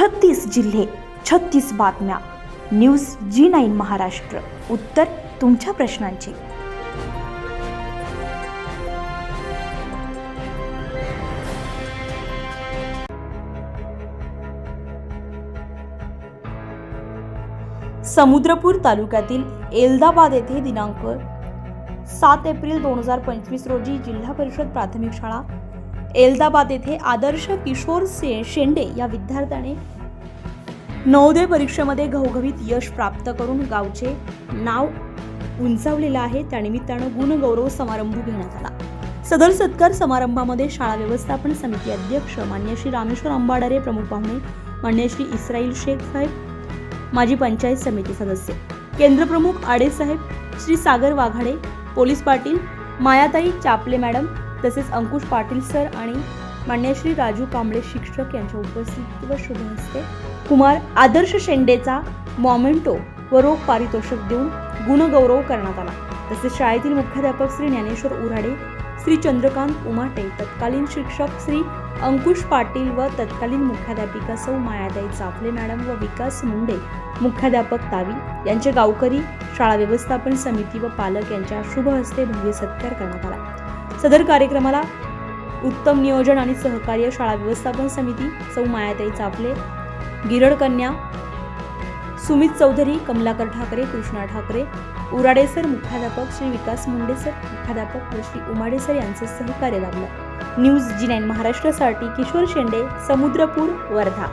छत्तीस जिल्हे छत्तीस बातम्या. News G nine Maharashtra. उत्तर तुमच्या प्रश्नांची. समुद्रपूर तालुक्यातील एल्दाबाद येथे दिनांक सात एप्रिल दोन हजार पंचवीस रोजी जिल्हा परिषद प्राथमिक शाळा एलदाबाद येथे आदर्श किशोर से शेंडे या विद्यार्थ्याने नवोदय परीक्षेमध्ये घवघवीत यश प्राप्त करून गावचे नाव उंचावलेलं आहे. त्यानिमित्तानं गुणगौरव समारंभ घेण्यात आला. सदर सत्कार समारंभामध्ये शाळा व्यवस्थापन समिती अध्यक्ष मान्य श्री रामेश्वर अंबाडारे प्रमुख पाहुणे मान्य श्री इस्राईल शेख साहेब माजी पंचायत समिती सदस्य केंद्रप्रमुख आडे साहेब श्री सागर वाघाडे पोलीस पाटील मायाताई चापले मॅडम तसेच अंकुश पाटील सर आणि मान्य श्री राजू कांबळे शिक्षक यांच्या उपस्थितीवर शुभ हस्ते कुमार आदर्श शेंडेचा मॉमेंटो व रोख पारितोषिक देऊन गुणगौरव करण्यात आला. तसेच शाळेतील मुख्याध्यापक श्री ज्ञानेश्वर उराडे श्री चंद्रकांत उमाटे तत्कालीन शिक्षक श्री अंकुश पाटील व तत्कालीन मुख्याध्यापिका सौ मायादाई चाफले मॅडम व विकास मुंडे मुख्याध्यापक तावी यांचे गावकरी शाळा व्यवस्थापन समिती व पालक यांच्या शुभ हस्ते भव्य सत्कार करण्यात आला. सदर कार्यक्रमाला उत्तम नियोजन आणि सहकार्य शाळा व्यवस्थापन समिती सौ मायाताई चाफले गिरड कन्या सुमित चौधरी कमलाकर ठाकरे कृष्णा ठाकरे उराडे सर मुख्याध्यापक श्री विकास मुंडे सर मुख्याध्यापक व श्री उमाडे सर यांचे सहकार्य लाभलं. न्यूज जी नाईन महाराष्ट्रासाठी किशोर शेंडे समुद्रपूर वर्धा.